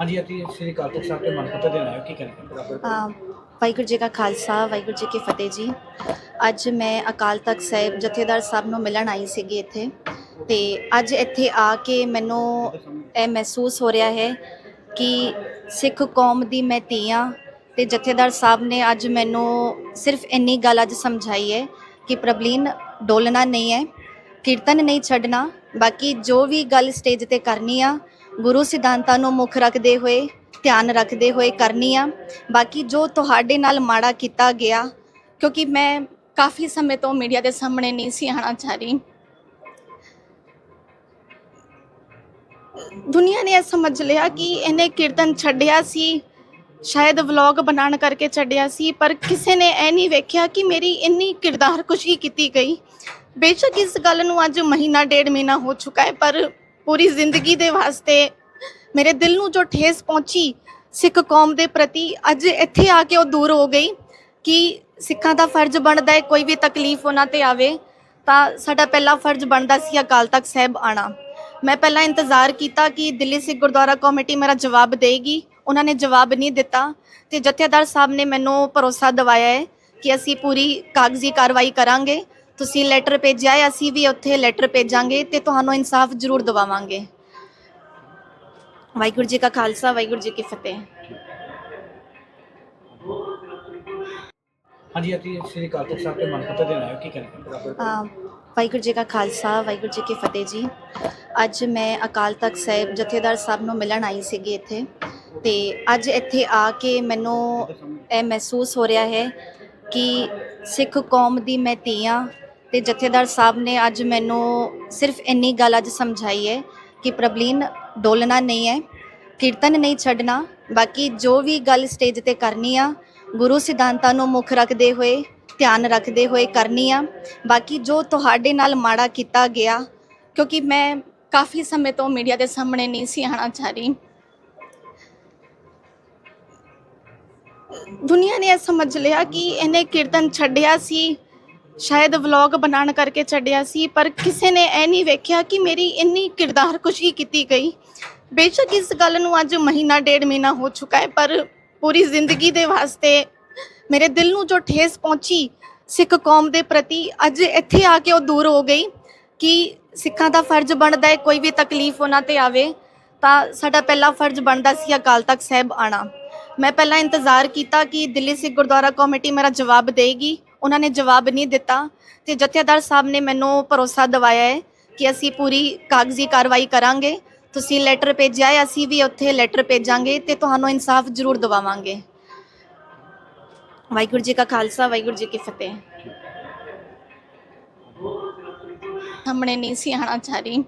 ਹਾਂਜੀ ਅਸੀਂ ਸ੍ਰੀ ਅਕਾਲ ਤਖਤ ਸਾਹਿਬ ਦੇ ਮਨਪੁੱਤਰ ਦੇ ਆਏ ਕੀ ਕਹਿਣਾ ਵਾਹਿਗੁਰੂ ਜੀ ਕਾ ਖਾਲਸਾ, ਵਾਹਿਗੁਰੂ ਜੀ ਕੀ ਫਤਿਹ ਜੀ। ਅੱਜ ਮੈਂ ਅਕਾਲ ਤਖਤ ਸਾਹਿਬ ਜਥੇਦਾਰ ਸਾਹਿਬ ਨੂੰ ਮਿਲਣ ਆਈ ਸੀਗੀ ਇੱਥੇ ਤੇ ਅੱਜ ਇੱਥੇ ਆ ਕੇ ਮੈਨੂੰ ਇਹ ਮਹਿਸੂਸ ਹੋ ਰਿਹਾ ਹੈ ਕਿ ਸਿੱਖ ਕੌਮ ਦੀ ਮੈਂ ਧੀ ਹਾਂ ਤੇ ਜਥੇਦਾਰ ਸਾਹਿਬ ਨੇ ਅੱਜ ਮੈਨੂੰ ਸਿਰਫ ਇੰਨੀ ਗੱਲ ਅੱਜ ਸਮਝਾਈ ਹੈ ਕਿ ਪ੍ਰਬਲੀਨ ਡੋਲਣਾ ਨਹੀਂ ਹੈ, ਕੀਰਤਨ ਨਹੀਂ ਛੱਡਣਾ, ਬਾਕੀ ਜੋ ਵੀ ਗੱਲ ਸਟੇਜ ਤੇ ਕਰਨੀ ਆ ਗੁਰੂ ਸਿਧਾਂਤਾਂ ਨੂੰ ਮੁੱਖ ਰੱਖਦੇ ਹੋਏ, ਧਿਆਨ ਰੱਖਦੇ ਹੋਏ ਕਰਨੀ ਆ। ਬਾਕੀ ਜੋ ਤੁਹਾਡੇ ਨਾਲ ਮਾੜਾ ਕੀਤਾ ਗਿਆ, ਕਿਉਂਕਿ ਮੈਂ ਕਾਫੀ ਸਮੇਂ ਤੋਂ ਮੀਡੀਆ ਦੇ ਸਾਹਮਣੇ ਨਹੀਂ ਸੀ ਆਉਣਾ ਚਾਹ ਰਹੀ ਦੁਨੀਆ ਨੇ ਇਹ ਸਮਝ ਲਿਆ ਕਿ ਇਹਨੇ ਕੀਰਤਨ ਛੱਡਿਆ ਸੀ, ਸ਼ਾਇਦ ਵਲੌਗ ਬਣਾਉਣ ਕਰਕੇ ਛੱਡਿਆ ਸੀ, ਪਰ ਕਿਸੇ ਨੇ ਇਹ ਨਹੀਂ ਵੇਖਿਆ ਕਿ ਮੇਰੀ ਇੰਨੀ ਕਿਰਦਾਰ ਕੁਸ਼ੀ ਕੀਤੀ ਗਈ। ਬੇਸ਼ੱਕ ਇਸ ਗੱਲ ਨੂੰ ਅੱਜ ਮਹੀਨਾ ਡੇਢ ਮਹੀਨਾ ਹੋ ਚੁੱਕਾ ਹੈ, ਪਰ ਪੂਰੀ ਜ਼ਿੰਦਗੀ ਦੇ ਵਾਸਤੇ ਮੇਰੇ ਦਿਲ ਨੂੰ ਜੋ ਠੇਸ ਪਹੁੰਚੀ ਸਿੱਖ ਕੌਮ ਦੇ ਪ੍ਰਤੀ, ਅੱਜ ਇੱਥੇ ਆ ਕੇ ਉਹ ਦੂਰ ਹੋ ਗਈ ਕਿ ਸਿੱਖਾਂ ਦਾ ਫਰਜ਼ ਬਣਦਾ ਹੈ ਕੋਈ ਵੀ ਤਕਲੀਫ ਉਹਨਾਂ ਤੇ ਆਵੇ, ਤਾਂ ਸਾਡਾ ਪਹਿਲਾ ਫਰਜ਼ ਬਣਦਾ ਸੀ ਅਕਾਲ ਤਖਤ ਸਾਹਿਬ ਆਣਾ। ਮੈਂ ਪਹਿਲਾਂ ਇੰਤਜ਼ਾਰ ਕੀਤਾ ਕਿ ਦਿੱਲੀ ਸਿੱਖ ਗੁਰਦੁਆਰਾ ਕਮੇਟੀ ਮੇਰਾ ਜਵਾਬ ਦੇਗੀ, ਉਹਨਾਂ ਨੇ ਜਵਾਬ ਨਹੀਂ ਦਿੱਤਾ ਤੇ ਜਥੇਦਾਰ ਸਾਹਿਬ ਨੇ ਮੈਨੂੰ ਭਰੋਸਾ ਦਿਵਾਇਆ ਹੈ ਕਿ ਅਸੀਂ ਪੂਰੀ ਕਾਗਜ਼ੀ ਕਾਰਵਾਈ ਕਰਾਂਗੇ। ਤੁਸੀਂ ਲੈਟਰ ਭੇਜਿਆ ਹੈ ਅਸੀਂ ਵੀ ਉੱਥੇ ਲੈਟਰ ਭੇਜਾਂਗੇ ਤੇ ਤੁਹਾਨੂੰ ਇਨਸਾਫ ਜ਼ਰੂਰ ਦਿਵਾਵਾਂਗੇ। ਵਾਹਿਗੁਰੂ ਜੀ ਕਾ ਖਾਲਸਾ ਵਾਹਿਗੁਰੂ ਜੀ ਕੀ ਫਤਿਹ। ਹਾਂਜੀ ਅਸੀਂ ਸ੍ਰੀ ਅਕਾਲ ਤਖਤ ਸਾਹਿਬ ਦੇ ਮਨਪੁੱਤਰ ਦੇ ਆਏ ਹੋ ਕੀ ਕਹਿਣਾ ਅ, ਵਾਹਿਗੁਰੂ ਜੀ ਕਾ ਖਾਲਸਾ ਵਾਹਿਗੁਰੂ ਜੀ ਕੀ ਫਤਿਹ ਜੀ। ਅੱਜ ਮੈਂ ਅਕਾਲ ਤਖਤ ਸਾਹਿਬ ਜਥੇਦਾਰ ਸਾਹਿਬ ਨੂੰ ਮਿਲਣ ਆਈ ਸੀਗੀ ਇੱਥੇ ਤੇ ਅੱਜ ਇੱਥੇ ਆ ਕੇ ਮੈਨੂੰ ਇਹ ਮਹਿਸੂਸ ਹੋ ਰਿਹਾ ਹੈ ਕਿ ਸਿੱਖ ਕੌਮ ਦੀ ਮੈਂ ਧੀ ਹਾਂ ਤੇ ਜਥੇਦਾਰ ਸਾਹਿਬ ਨੇ ਅੱਜ ਮੈਨੂੰ ਸਿਰਫ ਇੰਨੀ ਗੱਲ ਅੱਜ ਸਮਝਾਈ ਹੈ ਕਿ ਪ੍ਰਬਲੀਨ, ਡੋਲਣਾ ਨਹੀਂ ਹੈ, ਕੀਰਤਨ ਨਹੀਂ ਛੱਡਣਾ, ਬਾਕੀ ਜੋ ਵੀ ਗੱਲ ਸਟੇਜ ਤੇ ਕਰਨੀ ਆ, ਗੁਰੂ ਸਿਧਾਂਤਾਂ ਨੂੰ ਮੁੱਖ ਰੱਖਦੇ ਹੋਏ, ਧਿਆਨ ਰੱਖਦੇ ਹੋਏ ਕਰਨੀ ਆ, ਬਾਕੀ ਜੋ ਤੁਹਾਡੇ ਨਾਲ ਮਾੜਾ ਕੀਤਾ ਗਿਆ, ਕਿਉਂਕਿ ਮੈਂ ਕਾਫੀ ਸਮੇਂ ਤੋਂ ਮੀਡੀਆ ਦੇ ਸਾਹਮਣੇ ਨਹੀਂ ਸੀ ਆਉਣਾ ਚਾਹ ਰਹੀ। ਦੁਨੀਆ ਨੇ ਇਹ ਸਮਝ ਲਿਆ ਕਿ ਇਹਨੇ ਕੀਰਤਨ ਛੱਡਿਆ ਸੀ ਸ਼ਾਇਦ ਵਲੌਗ ਬਣਾਉਣ ਕਰਕੇ ਛੱਡਿਆ ਸੀ, ਪਰ ਕਿਸੇ ਨੇ ਇਹ ਨਹੀਂ ਵੇਖਿਆ ਕਿ ਮੇਰੀ ਇੰਨੀ ਕਿਰਦਾਰ ਕੁਸ਼ੀ ਕੀਤੀ ਗਈ। ਬੇਸ਼ੱਕ ਇਸ ਗੱਲ ਨੂੰ ਅੱਜ ਮਹੀਨਾ ਡੇਢ ਮਹੀਨਾ ਹੋ ਚੁੱਕਾ ਹੈ, ਪਰ ਪੂਰੀ ਜ਼ਿੰਦਗੀ ਦੇ ਵਾਸਤੇ ਮੇਰੇ ਦਿਲ ਨੂੰ ਜੋ ਠੇਸ ਪਹੁੰਚੀ ਸਿੱਖ ਕੌਮ ਦੇ ਪ੍ਰਤੀ, ਅੱਜ ਇੱਥੇ ਆ ਕੇ ਉਹ ਦੂਰ ਹੋ ਗਈ ਕਿ ਸਿੱਖਾਂ ਦਾ ਫਰਜ਼ ਬਣਦਾ ਹੈ, ਕੋਈ ਵੀ ਤਕਲੀਫ ਉਹਨਾਂ ਤੇ ਆਵੇ, ਤਾਂ ਸਾਡਾ ਪਹਿਲਾ ਫਰਜ਼ ਬਣਦਾ ਸੀ ਅਕਾਲ ਤਖਤ ਸਾਹਿਬ ਆਣਾ ਮੈਂ ਪਹਿਲਾਂ ਇੰਤਜ਼ਾਰ ਕੀਤਾ ਕਿ ਦਿੱਲੀ ਸਿੱਖ ਗੁਰਦੁਆਰਾ ਕਮੇਟੀ ਮੇਰਾ ਜਵਾਬ ਦੇਗੀ। ਉਹਨਾਂ ਨੇ ਜਵਾਬ ਨਹੀਂ ਦਿੱਤਾ ਤੇ ਜਥੇਦਾਰ ਸਾਹਿਬ ਨੇ ਮੈਨੂੰ ਭਰੋਸਾ ਦਿਵਾਇਆ ਹੈ ਕਿ ਅਸੀਂ ਪੂਰੀ ਕਾਗਜ਼ੀ ਕਾਰਵਾਈ ਕਰਾਂਗੇ। ਤੁਸੀਂ ਲੈਟਰ ਭੇਜਿਆ ਹੈ, ਅਸੀਂ ਵੀ ਉੱਥੇ ਲੈਟਰ ਭੇਜਾਂਗੇ ਤੇ ਤੁਹਾਨੂੰ ਇਨਸਾਫ ਜ਼ਰੂਰ ਦਿਵਾਵਾਂਗੇ। ਵਾਹਿਗੁਰੂ ਜੀ ਕਾ ਖਾਲਸਾ, ਵਾਹਿਗੁਰੂ ਜੀ ਕੀ ਫਤਿਹ। ਸਾਹਮਣੇ ਨਹੀਂ ਸੀ ਆਉਣਾ ਚਾਹ ਰਹੀ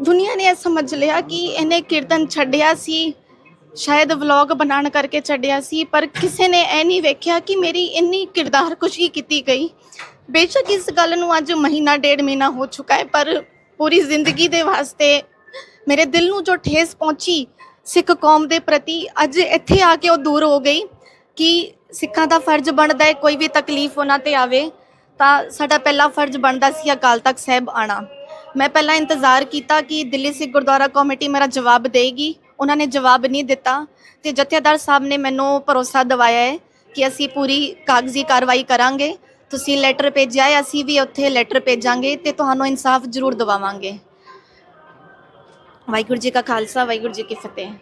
ਦੁਨੀਆ ਨੇ ਇਹ ਸਮਝ ਲਿਆ ਕਿ ਇਹਨੇ ਕੀਰਤਨ ਛੱਡਿਆ ਸੀ, ਸ਼ਾਇਦ ਵਲੌਗ ਬਣਾਉਣ ਕਰਕੇ ਛੱਡਿਆ ਸੀ, ਪਰ ਕਿਸੇ ਨੇ ਇਹ ਨਹੀਂ ਵੇਖਿਆ ਕਿ ਮੇਰੀ ਇੰਨੀ ਕਿਰਦਾਰ ਕੁਸ਼ੀ ਕੀਤੀ ਗਈ। ਬੇਸ਼ੱਕ ਇਸ ਗੱਲ ਨੂੰ ਅੱਜ ਮਹੀਨਾ ਡੇਢ ਮਹੀਨਾ ਹੋ ਚੁੱਕਾ ਹੈ, ਪਰ ਪੂਰੀ ਜ਼ਿੰਦਗੀ ਦੇ ਵਾਸਤੇ ਮੇਰੇ ਦਿਲ ਨੂੰ ਜੋ ਠੇਸ ਪਹੁੰਚੀ ਸਿੱਖ ਕੌਮ ਦੇ ਪ੍ਰਤੀ, ਅੱਜ ਇੱਥੇ ਆ ਕੇ ਉਹ ਦੂਰ ਹੋ ਗਈ ਕਿ ਸਿੱਖਾਂ ਦਾ ਫਰਜ਼ ਬਣਦਾ ਹੈ ਕੋਈ ਵੀ ਤਕਲੀਫ ਉਹਨਾਂ ਤੇ ਆਵੇ, ਤਾਂ ਸਾਡਾ ਪਹਿਲਾ ਫਰਜ਼ ਬਣਦਾ ਸੀ ਅਕਾਲ ਤਖਤ ਸਾਹਿਬ ਆਣਾ ਮੈਂ ਪਹਿਲਾਂ ਇੰਤਜ਼ਾਰ ਕੀਤਾ ਕਿ ਦਿੱਲੀ ਸਿੱਖ ਗੁਰਦੁਆਰਾ ਕਮੇਟੀ ਮੇਰਾ ਜਵਾਬ ਦੇਗੀ। ਉਹਨਾਂ ਨੇ ਜਵਾਬ ਨਹੀਂ ਦਿੱਤਾ ਤੇ ਜਥੇਦਾਰ ਸਾਹਿਬ ਨੇ ਮੈਨੂੰ ਭਰੋਸਾ ਦਿਵਾਇਆ ਹੈ ਕਿ ਅਸੀਂ ਪੂਰੀ ਕਾਗਜ਼ੀ ਕਾਰਵਾਈ ਕਰਾਂਗੇ। ਤੁਸੀਂ ਲੈਟਰ ਭੇਜਿਆ ਹੈ, ਅਸੀਂ ਵੀ ਉੱਥੇ ਲੈਟਰ ਭੇਜਾਂਗੇ ਤੇ ਤੁਹਾਨੂੰ ਇਨਸਾਫ ਜ਼ਰੂਰ ਦਿਵਾਵਾਂਗੇ। ਵਾਹਿਗੁਰੂ ਜੀ ਕਾ ਖਾਲਸਾ, ਵਾਹਿਗੁਰੂ ਜੀ ਕੀ ਫਤਿਹ।